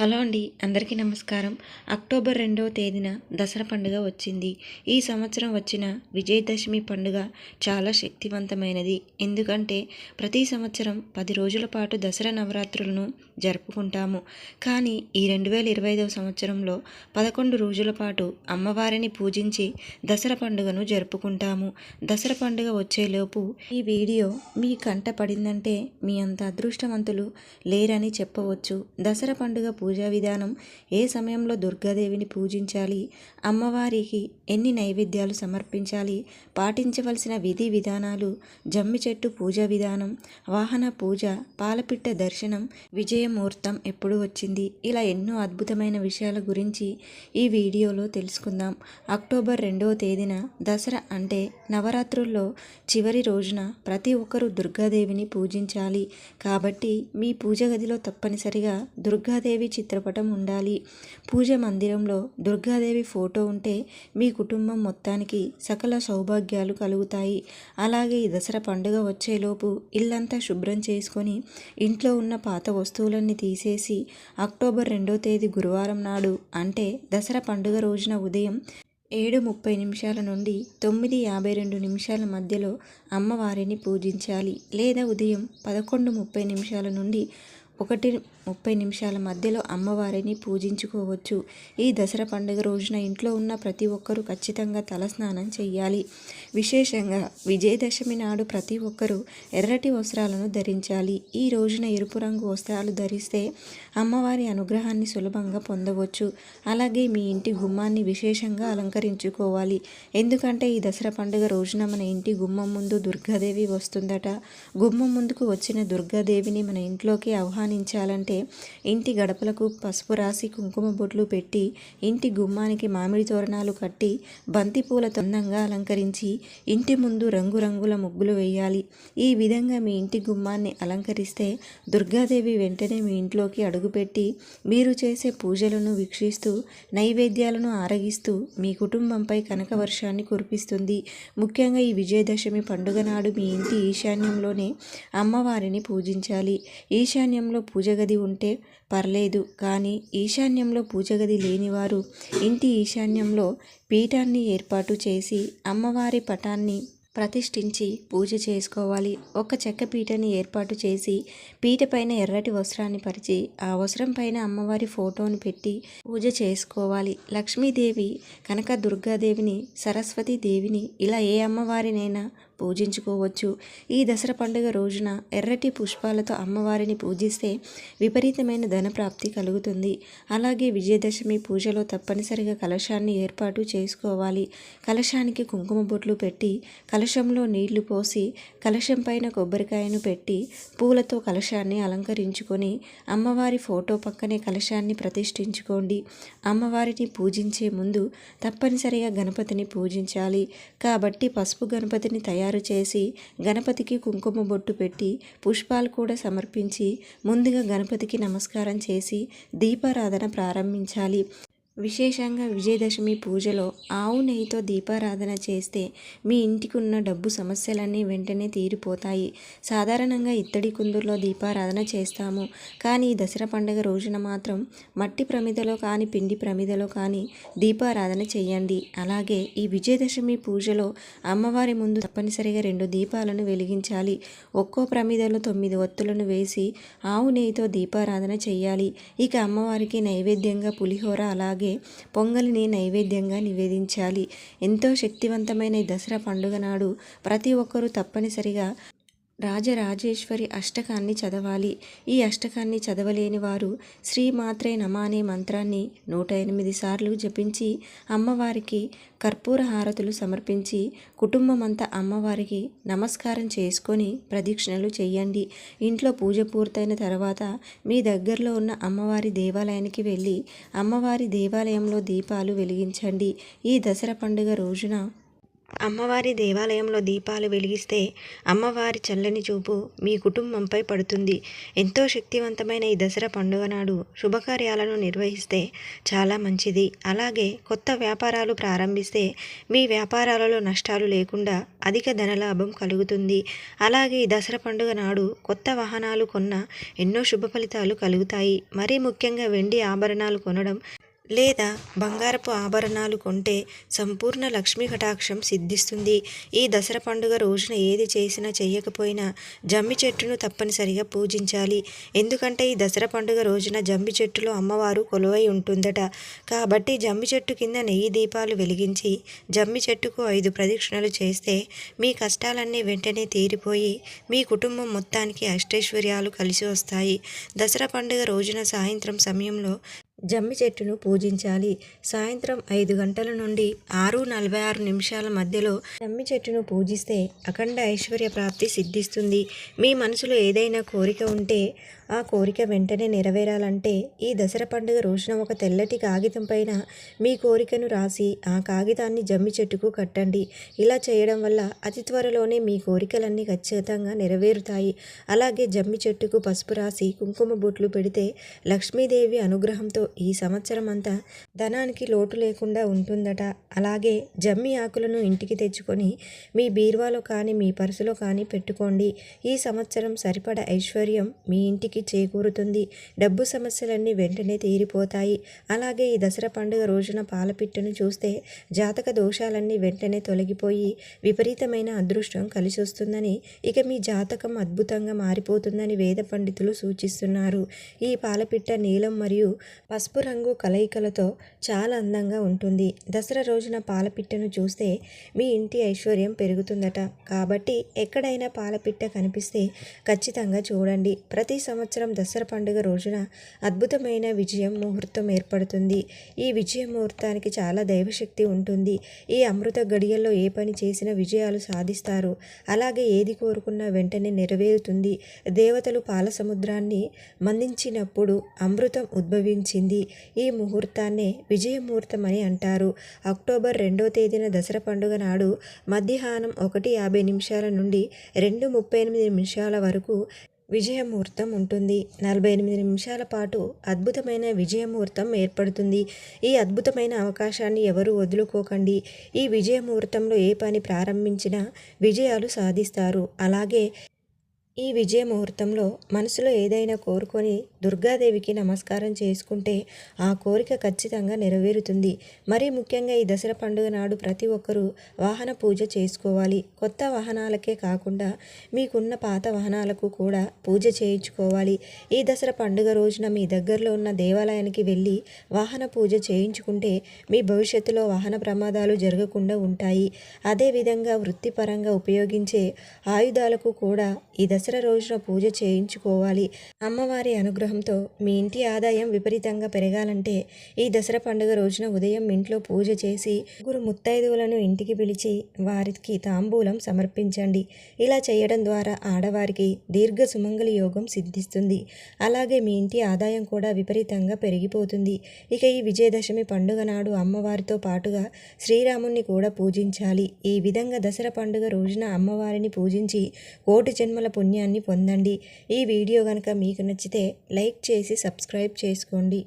Hello అండి అందరికీ నమస్కారం. అక్టోబర్ రెండవ తేదీన దసరా పండుగ వచ్చింది. ఈ సంవత్సరం వచ్చిన విజయదశమి పండుగ చాలా శక్తివంతమైనది. ఎందుకంటే ప్రతి సంవత్సరం పది రోజుల పాటు దసరా నవరాత్రులను జరుపుకుంటాము. కానీ ఈ రెండు వేల ఇరవై ఐదవ సంవత్సరంలో పదకొండు రోజుల పాటు అమ్మవారిని పూజించి దసరా పండుగను జరుపుకుంటాము. దసరా పండుగ వచ్చేలోపు ఈ వీడియో మీ కంట పడిందంటే మీ అంత అదృష్టవంతులు లేరని చెప్పవచ్చు. దసరా పండుగ పూజ విధానం ఏ సమయంలో దుర్గాదేవిని పూజించాలి? అమ్మవారికి ఎన్ని నైవేద్యాలు సమర్పించాలి? పాటించవలసిన విధి విధానాలు జమ్మి చెట్టు పూజా విధానం వాహన పూజ పాలపిట్ట దర్శనం విజయముహూర్తం ఎప్పుడు వచ్చింది? ఇలా ఎన్నో అద్భుతమైన విషయాల గురించి ఈ వీడియోలో తెలుసుకుందాం. అక్టోబర్ రెండవ తేదీన దసరా అంటే నవరాత్రుల్లో చివరి రోజున ప్రతి ఒక్కరూ దుర్గాదేవిని పూజించాలి. కాబట్టి మీ పూజ గదిలో తప్పనిసరిగా దుర్గాదేవి చిత్రపటం ఉండాలి. పూజ మందిరంలో దుర్గాదేవి ఫోటో ఉంటే మీ కుటుంబం మొత్తానికి సకల సౌభాగ్యాలు కలుగుతాయి. అలాగే ఈ దసరా పండుగ వచ్చేలోపు ఇల్లంతా శుభ్రం చేసుకొని ఇంట్లో ఉన్న పాత వస్తువులన్నీ తీసేసి అక్టోబర్ రెండో తేదీ గురువారం నాడు అంటే దసరా పండుగ రోజున ఉదయం ఏడు ముప్పై నిమిషాల నుండి తొమ్మిది యాభై రెండు నిమిషాల మధ్యలో అమ్మవారిని పూజించాలి. లేదా ఉదయం పదకొండు ముప్పై నిమిషాల నుండి ఒకటి ముప్పై నిమిషాల మధ్యలో అమ్మవారిని పూజించుకోవచ్చు. ఈ దసరా పండుగ రోజున ఇంట్లో ఉన్న ప్రతి ఒక్కరూ ఖచ్చితంగా తలస్నానం చేయాలి విశేషంగా విజయదశమి నాడు ప్రతి ఒక్కరూ ఎర్రటి వస్త్రాలను ధరించాలి. ఈ రోజున ఎరుపు రంగు వస్త్రాలు ధరిస్తే అమ్మవారి అనుగ్రహాన్ని సులభంగా పొందవచ్చు. అలాగే మీ ఇంటి గుమ్మాన్ని విశేషంగా అలంకరించుకోవాలి. ఎందుకంటే ఈ దసరా పండుగ రోజున మన ఇంటి గుమ్మం ముందు దుర్గాదేవి వస్తుందట. గుమ్మం ముందుకు వచ్చిన దుర్గాదేవిని మన ఇంట్లోకి ఆహ్వానించాలంటే ఇంటి గడపలకు పసుపు రాసి కుంకుమ బొట్లు పెట్టి ఇంటి గుమ్మానికి మామిడి తోరణాలు కట్టి బంతిపూల తొందంగా అందంగా అలంకరించి ఇంటి ముందు రంగురంగుల ముగ్గులు వేయాలి. ఈ విధంగా మీ ఇంటి గుమ్మాన్ని అలంకరిస్తే దుర్గాదేవి వెంటనే మీ ఇంట్లోకి అడుగుపెట్టి మీరు చేసే పూజలను వీక్షిస్తూ నైవేద్యాలను ఆరగిస్తూ మీ కుటుంబంపై కనక వర్షాన్ని కురిపిస్తుంది. ముఖ్యంగా ఈ విజయదశమి పండుగ నాడు మీ ఇంటి ఈశాన్యంలోనే అమ్మవారిని పూజించాలి. ఈశాన్యంలో పూజ గది ఉంటే పర్లేదు కానీ ఈశాన్యంలో పూజ గది లేనివారు ఇంటి ఈశాన్యంలో పీఠాన్ని ఏర్పాటు చేసి అమ్మవారి పటాన్ని ప్రతిష్ఠించి పూజ చేసుకోవాలి. ఒక చెక్క పీటని ఏర్పాటు చేసి పీట పైన ఎర్రటి వస్త్రాన్ని పరిచి ఆ వస్త్రం పైన అమ్మవారి ఫోటోని పెట్టి పూజ చేసుకోవాలి. లక్ష్మీదేవి కనక దుర్గాదేవిని సరస్వతి దేవిని ఇలా ఏ అమ్మవారినైనా పూజించుకోవచ్చు. ఈ దసరా పండుగ రోజున ఎర్రటి పుష్పాలతో అమ్మవారిని పూజిస్తే విపరీతమైన ధనప్రాప్తి కలుగుతుంది. అలాగే విజయదశమి పూజలో తప్పనిసరిగా కలశాన్ని ఏర్పాటు చేసుకోవాలి. కలశానికి కుంకుమ బొట్లు పెట్టి కలశంలో నీళ్ళు పోసి కలశం పైన కొబ్బరికాయను పెట్టి పూలతో కలశాన్ని అలంకరించుకొని అమ్మవారి ఫోటో పక్కనే కలశాన్ని ప్రతిష్ఠించుకోండి. అమ్మవారిని పూజించే ముందు తప్పనిసరిగా గణపతిని పూజించాలి. కాబట్టి పసుపు గణపతిని తయారు తయారు చేసి గణపతికి కుంకుమ బొట్టు పెట్టి పుష్పాలు కూడా సమర్పించి ముందుగా గణపతికి నమస్కారం చేసి దీపారాధన ప్రారంభించాలి. విశేషంగా విజయదశమి పూజలో ఆవు నెయ్యితో దీపారాధన చేస్తే మీ ఇంటికి ఉన్న డబ్బు సమస్యలన్నీ వెంటనే తీరిపోతాయి. సాధారణంగా ఇత్తడి కుందుల్లో దీపారాధన చేస్తాము. కానీ దసరా పండుగ రోజున మాత్రం మట్టి ప్రమిదలో కానీ పిండి ప్రమిదలో కానీ దీపారాధన చేయండి. అలాగే ఈ విజయదశమి పూజలో అమ్మవారి ముందు తప్పనిసరిగా రెండు దీపాలను వెలిగించాలి. ఒక్కో ప్రమిదలో తొమ్మిది ఒత్తులను వేసి ఆవు నెయ్యితో దీపారాధన చేయాలి. ఇక అమ్మవారికి నైవేద్యంగా పులిహోర అలాగే పొంగలిని నైవేద్యంగా నివేదించాలి. ఎంతో శక్తివంతమైన ఈ దసరా పండుగ నాడు ప్రతి ఒక్కరూ తప్పనిసరిగా రాజరాజేశ్వరి అష్టకాన్ని చదవాలి. ఈ అష్టకాన్ని చదవలేని వారు శ్రీమాత్రే నమ అనే మంత్రాన్ని నూట ఎనిమిది సార్లు జపించి అమ్మవారికి కర్పూర హారతులు సమర్పించి కుటుంబమంతా అమ్మవారికి నమస్కారం చేసుకొని ప్రదక్షిణలు చేయండి. ఇంట్లో పూజ పూర్తయిన తర్వాత మీ దగ్గరలో ఉన్న అమ్మవారి దేవాలయానికి వెళ్ళి అమ్మవారి దేవాలయంలో దీపాలు వెలిగించండి. ఈ దసరా పండుగ రోజున అమ్మవారి దేవాలయంలో దీపాలు వెలిగిస్తే అమ్మవారి చల్లని చూపు మీ కుటుంబంపై పడుతుంది. ఎంతో శక్తివంతమైన ఈ దసరా పండుగ నాడు శుభకార్యాలను నిర్వహిస్తే చాలా మంచిది. అలాగే కొత్త వ్యాపారాలు ప్రారంభిస్తే మీ వ్యాపారాలలో నష్టాలు లేకుండా అధిక ధనలాభం కలుగుతుంది. అలాగే ఈ దసరా పండుగ నాడు కొత్త వాహనాలు కొన్న ఎన్నో శుభ ఫలితాలు కలుగుతాయి. మరీ ముఖ్యంగా వెండి ఆభరణాలు కొనడం లేదా బంగారపు ఆభరణాలు కొంటే సంపూర్ణ లక్ష్మీ కటాక్షం సిద్ధిస్తుంది. ఈ దసరా పండుగ రోజున ఏది చేసినా చేయకపోయినా జమ్మి చెట్టును తప్పనిసరిగా పూజించాలి. ఎందుకంటే ఈ దసరా పండుగ రోజున జమ్మి చెట్టులో అమ్మవారు కొలువై ఉంటుందట. కాబట్టి జమ్మి చెట్టు కింద నెయ్యి దీపాలు వెలిగించి జమ్మి చెట్టుకు ఐదు ప్రదక్షిణలు చేస్తే మీ కష్టాలన్నీ వెంటనే తీరిపోయి మీ కుటుంబం మొత్తానికి అష్టైశ్వర్యాలు కలిసి వస్తాయి. దసరా పండుగ రోజున సాయంత్రం సమయంలో జమ్మి చెట్టును పూజించాలి. సాయంత్రం ఐదు గంటల నుండి ఆరు నలభై ఆరు నిమిషాల మధ్యలో జమ్మి చెట్టును పూజిస్తే అఖండ ఐశ్వర్య ప్రాప్తి సిద్ధిస్తుంది. మీ మనసులో ఏదైనా కోరిక ఉంటే ఆ కోరిక వెంటనే నెరవేరాలంటే ఈ దసరా పండుగ రోజున ఒక తెల్లటి కాగితం పైన మీ కోరికను రాసి ఆ కాగితాన్ని జమ్మి చెట్టుకు కట్టండి. ఇలా చేయడం వల్ల అతి త్వరలోనే మీ కోరికలన్నీ ఖచ్చితంగా నెరవేరుతాయి. అలాగే జమ్మి చెట్టుకు పసుపు రాసి కుంకుమ బొట్లు పెడితే లక్ష్మీదేవి అనుగ్రహంతో ఈ సంవత్సరం అంతా ధనానికి లోటు లేకుండా ఉంటుందట. అలాగే జమ్మి ఆకులను ఇంటికి తెచ్చుకొని మీ బీరువాలో కానీ మీ పర్సులో కానీ పెట్టుకోండి. ఈ సంవత్సరం సరిపడ ఐశ్వర్యం మీ ఇంటికి చేకూరుతుంది. డబ్బు సమస్యలన్నీ వెంటనే తీరిపోతాయి. అలాగే ఈ దసరా పండుగ రోజున పాలపిట్టను చూస్తే జాతక దోషాలన్నీ వెంటనే తొలగిపోయి విపరీతమైన అదృష్టం కలిసి వస్తుందని ఇక మీ జాతకం అద్భుతంగా మారిపోతుందని వేద పండితులు సూచిస్తున్నారు. ఈ పాలపిట్ట నీలం మరియు పసుపు రంగు కలయికలతో చాలా అందంగా ఉంటుంది. దసరా రోజున పాలపిట్టను చూస్తే మీ ఇంటి ఐశ్వర్యం పెరుగుతుందట. కాబట్టి ఎక్కడైనా పాలపిట్ట కనిపిస్తే ఖచ్చితంగా చూడండి. ప్రతి సంవత్సరం సంవత్సరం దసరా పండుగ రోజున అద్భుతమైన విజయం ముహూర్తం ఏర్పడుతుంది. ఈ విజయ ముహూర్తానికి చాలా దైవశక్తి ఉంటుంది. ఈ అమృత గడియల్లో ఏ పని చేసినా విజయాలు సాధిస్తారు. అలాగే ఏది కోరుకున్నా వెంటనే నెరవేరుతుంది. దేవతలు పాల సముద్రాన్ని మందించినప్పుడు అమృతం ఉద్భవించింది. ఈ ముహూర్తాన్నే విజయముహూర్తం అని అంటారు. అక్టోబర్ రెండో తేదీన దసరా పండుగ నాడు మధ్యాహ్నం ఒకటి యాభై నిమిషాల నుండి రెండు ముప్పై ఎనిమిది నిమిషాల వరకు విజయముహూర్తం ఉంటుంది. నలభై ఎనిమిది నిమిషాల పాటు అద్భుతమైన విజయముహూర్తం ఏర్పడుతుంది. ఈ అద్భుతమైన అవకాశాన్ని ఎవరు వదులుకోకండి. ఈ విజయముహూర్తంలో ఏ పని ప్రారంభించినా విజయాలు సాధిస్తారు. అలాగే ఈ విజయ ముహూర్తంలో మనసులో ఏదైనా కోరుకొని దుర్గాదేవికి నమస్కారం చేసుకుంటే ఆ కోరిక ఖచ్చితంగా నెరవేరుతుంది. మరీ ముఖ్యంగా ఈ దసరా పండుగ నాడు ప్రతి ఒక్కరూ వాహన పూజ చేసుకోవాలి. కొత్త వాహనాలకే కాకుండా మీకున్న పాత వాహనాలకు కూడా పూజ చేయించుకోవాలి. ఈ దసరా పండుగ రోజున మీ దగ్గరలో ఉన్న దేవాలయానికి వెళ్ళి వాహన పూజ చేయించుకుంటే మీ భవిష్యత్తులో వాహన ప్రమాదాలు జరగకుండా ఉంటాయి. అదేవిధంగా వృత్తిపరంగా ఉపయోగించే ఆయుధాలకు కూడా ఈ దసరా దసరా రోజున పూజ చేయించుకోవాలి. అమ్మవారి అనుగ్రహంతో మీ ఇంటి ఆదాయం విపరీతంగా పెరగాలంటే ఈ దసరా పండుగ రోజున ఉదయం ఇంట్లో పూజ చేసి గురు ముత్తైదువులను ఇంటికి పిలిచి వారికి తాంబూలం సమర్పించండి. ఇలా చేయడం ద్వారా ఆడవారికి దీర్ఘ సుమంగళి యోగం సిద్ధిస్తుంది. అలాగే మీ ఇంటి ఆదాయం కూడా విపరీతంగా పెరిగిపోతుంది. ఇక ఈ విజయదశమి పండుగ నాడు అమ్మవారితో పాటుగా శ్రీరాముణ్ణి కూడా పూజించాలి. ఈ విధంగా దసరా పండుగ రోజున అమ్మవారిని పూజించి కోటి జన్మల పుణ్యాన్ని పొందండి. ఈ వీడియో కనుక మీకు నచ్చితే లైక్ చేసి సబ్స్క్రైబ్ చేసుకోండి.